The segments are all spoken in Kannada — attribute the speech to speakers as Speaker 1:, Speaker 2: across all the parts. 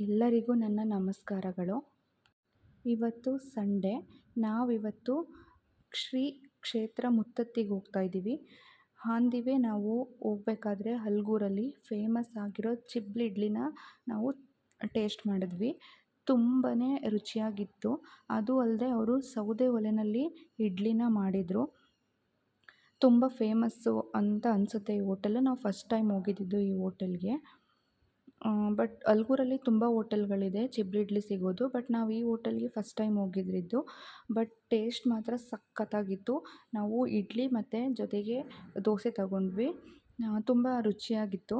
Speaker 1: ಎಲ್ಲರಿಗೂ ನನ್ನ ನಮಸ್ಕಾರಗಳು. ಇವತ್ತು ಸಂಡೇ. ನಾವಿವತ್ತು ಶ್ರೀ ಕ್ಷೇತ್ರ ಮುತ್ತತ್ತಿಗೆ ಹೋಗ್ತಾ ಇದ್ದೀವಿ. ಹಾಂದಿವೆ ನಾವು ಹೋಗ್ಬೇಕಾದ್ರೆ ಹಲ್ಗೂರಲ್ಲಿ ಫೇಮಸ್ ಆಗಿರೋ ಚಿಬ್ಲಿ ಇಡ್ಲಿನ ನಾವು ಟೇಸ್ಟ್ ಮಾಡಿದ್ವಿ. ತುಂಬಾ ರುಚಿಯಾಗಿತ್ತು. ಅದು ಅಲ್ಲದೆ ಅವರು ಸೌದೆ ಒಲೆಯಲ್ಲಿ ಇಡ್ಲಿನ ಮಾಡಿದರು. ತುಂಬ ಫೇಮಸ್ಸು ಅಂತ ಅನಿಸುತ್ತೆ ಈ ಹೋಟೆಲು. ನಾವು ಫಸ್ಟ್ ಟೈಮ್ ಹೋಗಿದ್ದಿದ್ದು ಈ ಹೋಟೆಲ್ಗೆ. ಬಟ್ ಅಲ್ಗೂರಲ್ಲಿ ತುಂಬ ಓಟೆಲ್ಗಳಿದೆ ಚಿಬ್ರಿ ಇಡ್ಲಿ ಸಿಗೋದು ಬಟ್ ನಾವು ಈ ಹೋಟೆಲ್ಗೆ ಫಸ್ಟ್ ಟೈಮ್ ಹೋಗಿದ್ದಿದ್ದು ಬಟ್ ಟೇಸ್ಟ್ ಮಾತ್ರ ಸಖತ್ತಾಗಿತ್ತು. ನಾವು ಇಡ್ಲಿ ಮತ್ತು ಜೊತೆಗೆ ದೋಸೆ ತಗೊಂಡ್ವಿ. ತುಂಬ ರುಚಿಯಾಗಿತ್ತು.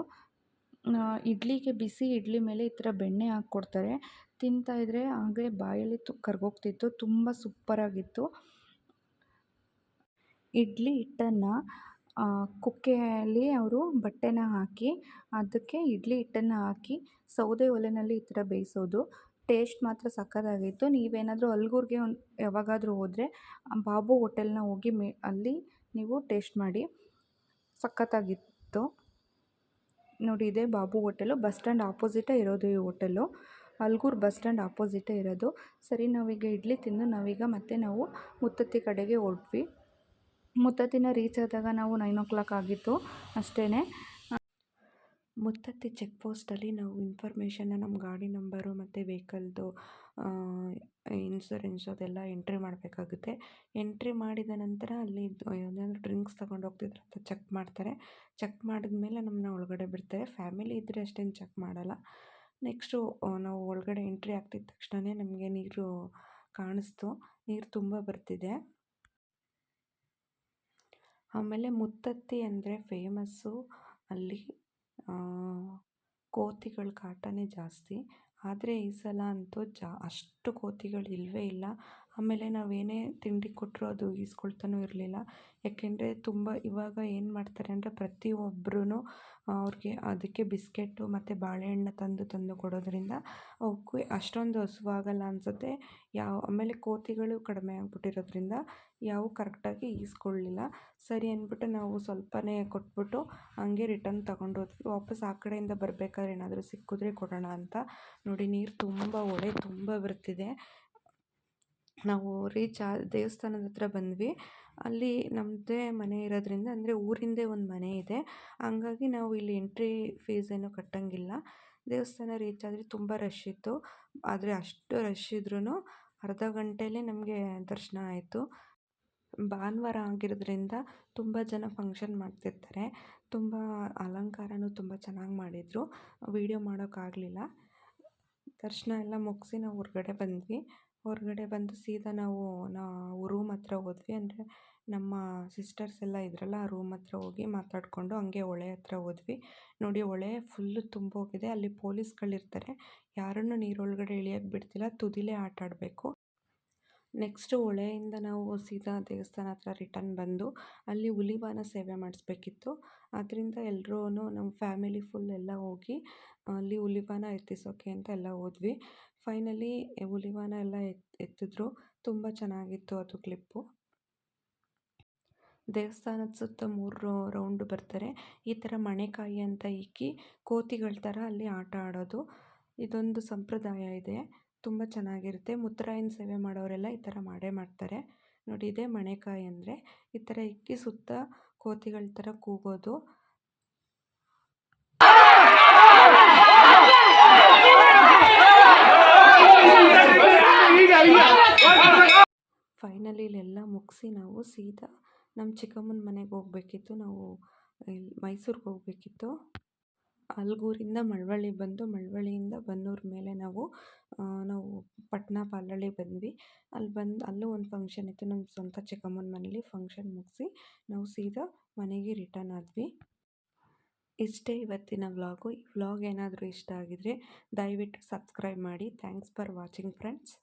Speaker 1: ಇಡ್ಲಿಗೆ ಬಿಸಿ ಇಡ್ಲಿ ಮೇಲೆ ಈ ಥರ ಬೆಣ್ಣೆ ಹಾಕ್ಕೊಡ್ತಾರೆ. ತಿಂತಾಯಿದ್ರೆ ಹಾಗೆ ಬಾಯಲ್ಲಿ ತು, ಕರ್ಗೋಗ್ತಿತ್ತು. ತುಂಬ ಸೂಪರಾಗಿತ್ತು. ಇಡ್ಲಿ ಹಿಟ್ಟನ್ನು ಕುಕ್ಕೆಯಲ್ಲಿ ಅವರು ಬಟ್ಟೆನ ಹಾಕಿ, ಅದಕ್ಕೆ ಇಡ್ಲಿ ಹಿಟ್ಟನ್ನು ಹಾಕಿ, ಸೌದೆ ಒಲೆಯಲ್ಲಿ ಈ ಥರ ಬೇಯಿಸೋದು. ಟೇಸ್ಟ್ ಮಾತ್ರ ಸಖತ್ತಾಗಿತ್ತು. ನೀವೇನಾದರೂ ಅಲ್ಗೂರ್ಗೆ ಒಂದು ಯಾವಾಗಾದರೂ ಹೋದರೆ ಬಾಬು ಹೋಟೆಲ್ನ ಹೋಗಿ ಮೇ, ಅಲ್ಲಿ ನೀವು ಟೇಸ್ಟ್ ಮಾಡಿ. ಸಕ್ಕತ್ತಾಗಿತ್ತು ನೋಡಿ, ಇದೇ ಬಾಬು ಹೋಟೆಲು. ಬಸ್ ಸ್ಟ್ಯಾಂಡ್ ಆಪೋಸಿಟೇ ಇರೋದು ಈ ಹೋಟೆಲು. ಅಲ್ಗೂರ್ ಬಸ್ ಸ್ಟ್ಯಾಂಡ್ ಆಪೋಸಿಟೇ ಇರೋದು. ಸರಿ, ನಾವೀಗ ಇಡ್ಲಿ ತಿಂದು, ನಾವೀಗ ಮತ್ತೆ ನಾವು ಮುತ್ತತ್ತಿ ಕಡೆಗೆ ಹೊರಟ್ವಿ ಮುತ್ತತ್ತಿನ ರೀಚ್ ಆದಾಗ ನಾವು ನೈನ್ ಓ ಕ್ಲಾಕ್ ಆಗಿತ್ತು ಅಷ್ಟೇ ಮುತ್ತತ್ತಿ ಚೆಕ್ ಪೋಸ್ಟಲ್ಲಿ ನಾವು ಇನ್ಫಾರ್ಮೇಷನ್ನ ನಮ್ಮ ಗಾಡಿ ನಂಬರು ಮತ್ತು ವೆಹಿಕಲ್ದು ಇನ್ಸೂರೆನ್ಸ್ ಅದೆಲ್ಲ ಎಂಟ್ರಿ ಮಾಡಬೇಕಾಗುತ್ತೆ. ಎಂಟ್ರಿ ಮಾಡಿದ ನಂತರ ಅಲ್ಲಿ ಏನಾದರೂ ಡ್ರಿಂಕ್ಸ್ ತೊಗೊಂಡು ಹೋಗ್ತಿದ್ರೆ ಅಂತ ಚೆಕ್ ಮಾಡ್ತಾರೆ. ಚೆಕ್ ಮಾಡಿದ ಮೇಲೆ ನಮ್ಮನ್ನ ಒಳಗಡೆ ಬಿಡ್ತಾರೆ. ಫ್ಯಾಮಿಲಿ ಇದ್ದರೆ ಅಷ್ಟೇನು ಚೆಕ್ ಮಾಡಲ್ಲ. ನೆಕ್ಸ್ಟು ನಾವು ಒಳಗಡೆ ಎಂಟ್ರಿ ಆಗ್ತಿದ್ದ ತಕ್ಷಣವೇ ನಮಗೆ ನೀರು ಕಾಣಿಸ್ತು. ನೀರು ತುಂಬ ಬರ್ತಿದೆ. ಆಮೇಲೆ ಮುತ್ತತ್ತಿ ಅಂದರೆ ಫೇಮಸ್ಸು ಅಲ್ಲಿ ಕೋತಿಗಳ ಕಾಟವೇ ಜಾಸ್ತಿ. ಆದರೆ ಈ ಸಲ ಅಂತೂ ಜಾ, ಅಷ್ಟು ಕೋತಿಗಳು ಇಲ್ಲವೇ ಇಲ್ಲ. ಆಮೇಲೆ ನಾವೇನೇ ತಿಂಡಿ ಕೊಟ್ಟರೂ ಅದು ಈಸ್ಕೊಳ್ತಾನೂ ಇರಲಿಲ್ಲ. ಯಾಕೆಂದರೆ ತುಂಬ ಇವಾಗ ಏನು ಮಾಡ್ತಾರೆ ಅಂದರೆ ಪ್ರತಿಯೊಬ್ರೂ ಅವ್ರಿಗೆ ಅದಕ್ಕೆ ಬಿಸ್ಕೆಟ್ಟು ಮತ್ತು ಬಾಳೆಹಣ್ಣು ತಂದು ತಂದು ಕೊಡೋದ್ರಿಂದ ಅವಕ್ಕೆ ಅಷ್ಟೊಂದು ಹಸುವಾಗಲ್ಲ ಅನಿಸುತ್ತೆ. ಯಾವ, ಆಮೇಲೆ ಕೋತಿಗಳು ಕಡಿಮೆ ಆಗಿಬಿಟ್ಟಿರೋದ್ರಿಂದ ಯಾವು ಕರೆಕ್ಟಾಗಿ ಈಸ್ಕೊಳ್ಳಿಲ್ಲ ಸರಿ ಅಂದ್ಬಿಟ್ಟು ನಾವು ಸ್ವಲ್ಪನೇ ಕೊಟ್ಬಿಟ್ಟು ಹಂಗೆ ರಿಟರ್ನ್ ತೊಗೊಂಡು ಹೋದ್ವಿ ವಾಪಸ್ ಆ ಕಡೆಯಿಂದ ಬರಬೇಕಾದ್ರೆ ಏನಾದರೂ ಸಿಕ್ಕಿದ್ರೆ ಕೊಡೋಣ ಅಂತ ನೋಡಿ ನೀರು ತುಂಬ ಹೊಳೆ ತುಂಬ ಬರ್ತಿದೆ. ನಾವು ರೀಚ್ ಆ ದೇವಸ್ಥಾನದ ಹತ್ರ ಬಂದ್ವಿ. ಅಲ್ಲಿ ನಮ್ಮದೇ ಮನೆ ಇರೋದ್ರಿಂದ ಅಂದರೆ ಊರಿಂದೇ ಒಂದು ಮನೆ ಇದೆ. ಹಂಗಾಗಿ ನಾವು ಇಲ್ಲಿ ಎಂಟ್ರಿ ಫೀಸ್ ಏನು ಕಟ್ಟಂಗಿಲ್ಲ. ದೇವಸ್ಥಾನ ರೀಚ್ ಆದರೆ ತುಂಬ ರಶ್ ಇತ್ತು. ಆದರೆ ಅಷ್ಟು ರಶ್ ಇದ್ರೂ ಅರ್ಧ ಗಂಟೆಯಲ್ಲೇ ನಮಗೆ ದರ್ಶನ ಆಯಿತು. ಭಾನುವಾರ ಆಗಿರೋದ್ರಿಂದ ತುಂಬ ಜನ ಫಂಕ್ಷನ್ ಮಾಡ್ತಿರ್ತಾರೆ. ತುಂಬ ಅಲಂಕಾರನೂ ತುಂಬ ಚೆನ್ನಾಗಿ ಮಾಡಿದರು. ವೀಡಿಯೋ ಮಾಡೋಕ್ಕಾಗಲಿಲ್ಲ ದರ್ಶನ ಎಲ್ಲ ಮುಗಿಸಿ ನಾವು ಹೊರ್ಗಡೆ ಬಂದ್ವಿ. ಹೊರಗಡೆ ಬಂದು ಸೀದಾ ನಾವು ನಾವು ರೂಮ್ ಹತ್ರ ಹೋದ್ವಿ. ಅಂದರೆ ನಮ್ಮ ಸಿಸ್ಟರ್ಸ್ ಎಲ್ಲ ಇದ್ರಲ್ಲ, ಆ ರೂಮ್ ಹತ್ರ ಹೋಗಿ ಮಾತಾಡಿಕೊಂಡು ಹಂಗೆ ಹೊಳೆ ಹತ್ರ ಹೋದ್ವಿ. ನೋಡಿ ಹೊಳೆ ಫುಲ್ಲು ತುಂಬೋಗಿದೆ. ಅಲ್ಲಿ ಪೊಲೀಸ್ಗಳಿರ್ತಾರೆ. ಯಾರನ್ನು ನೀರೊಳಗಡೆ ಇಳಿಯೋಕ್ಕೆ ಬಿಡ್ತಿಲ್ಲ. ತುದಿಲೇ ಆಟ ಆಡಬೇಕು. ನೆಕ್ಸ್ಟು ಹೊಳೆಯಿಂದ ನಾವು ಸೀದಾ ದೇವಸ್ಥಾನ ಹತ್ರ ರಿಟರ್ನ್ ಬಂದು ಅಲ್ಲಿ ಹುಲಿಬಾನ ಸೇವೆ ಮಾಡಿಸ್ಬೇಕಿತ್ತು. ಆದ್ದರಿಂದ ಎಲ್ರೂ ನಮ್ಮ ಫ್ಯಾಮಿಲಿ ಫುಲ್ ಎಲ್ಲ ಹೋಗಿ, ಅಲ್ಲಿ ಹುಲಿಬಾನ ಎತ್ತಿಸೋಕೆ ಅಂತ ಎಲ್ಲ ಹೋದ್ವಿ. ಫೈನಲಿ ಹುಲಿವಾನ ಎಲ್ಲ ಎತ್, ಎತ್ತಿದ್ರು. ತುಂಬ ಚೆನ್ನಾಗಿತ್ತು ಅದು ಕ್ಲಿಪ್ಪು. ದೇವಸ್ಥಾನದ ಸುತ್ತ ಮೂರು ರೌಂಡ್ ಬರ್ತಾರೆ. ಈ ಥರ ಮಣೆಕಾಯಿ ಅಂತ ಇಕ್ಕಿ, ಕೋತಿಗಳ ಥರ ಅಲ್ಲಿ ಆಟ ಆಡೋದು. ಇದೊಂದು ಸಂಪ್ರದಾಯ ಇದೆ. ತುಂಬ ಚೆನ್ನಾಗಿರುತ್ತೆ. ಮುತ್ತರಾಯನ ಸೇವೆ ಮಾಡೋರೆಲ್ಲ ಈ ಥರ ಮಾಡೇ ಮಾಡ್ತಾರೆ. ನೋಡಿ, ಇದೇ ಮಣೆಕಾಯಿ ಅಂದರೆ ಈ ಥರ ಇಕ್ಕಿ ಸುತ್ತ ಕೋತಿಗಳ ಥರ ಕೂಗೋದು. ಫೈನಲಿ ಇಲ್ಲೆಲ್ಲ ಮುಗಿಸಿ ನಾವು ಸೀದಾ ನಮ್ಮ ಚಿಕ್ಕಮ್ಮನ ಮನೆಗೆ ಹೋಗ್ಬೇಕಿತ್ತು. ನಾವು ಮೈಸೂರಿಗೆ ಹೋಗಬೇಕಿತ್ತು. ಅಲ್ಗೂರಿಂದ ಮಳವಳ್ಳಿ ಬಂದು ಮಳವಳ್ಳಿಯಿಂದ ಬನ್ನೂರು ಮೇಲೆ ನಾವು ನಾವು ಪಟ್ಟಣ ಪಾಲಳ್ಳಿ ಬಂದ್ವಿ. ಅಲ್ಲಿ ಬಂದು, ಅಲ್ಲೂ ಒಂದು ಫಂಕ್ಷನ್ ಇತ್ತು. ನಮ್ಮ ಸ್ವಂತ ಚಿಕ್ಕಮ್ಮನ ಮನೇಲಿ ಫಂಕ್ಷನ್ ಮುಗಿಸಿ ನಾವು ಸೀದಾ ಮನೆಗೆ ರಿಟರ್ನ್ ಆದ್ವಿ. ಇಷ್ಟೇ ಇವತ್ತಿನ ವ್ಲಾಗು ಈ ವ್ಲಾಗ್ ಏನಾದರೂ ಇಷ್ಟ ಆಗಿದರೆ ದಯವಿಟ್ಟು ಸಬ್ಸ್ಕ್ರೈಬ್ ಮಾಡಿ. Thanks for watching friends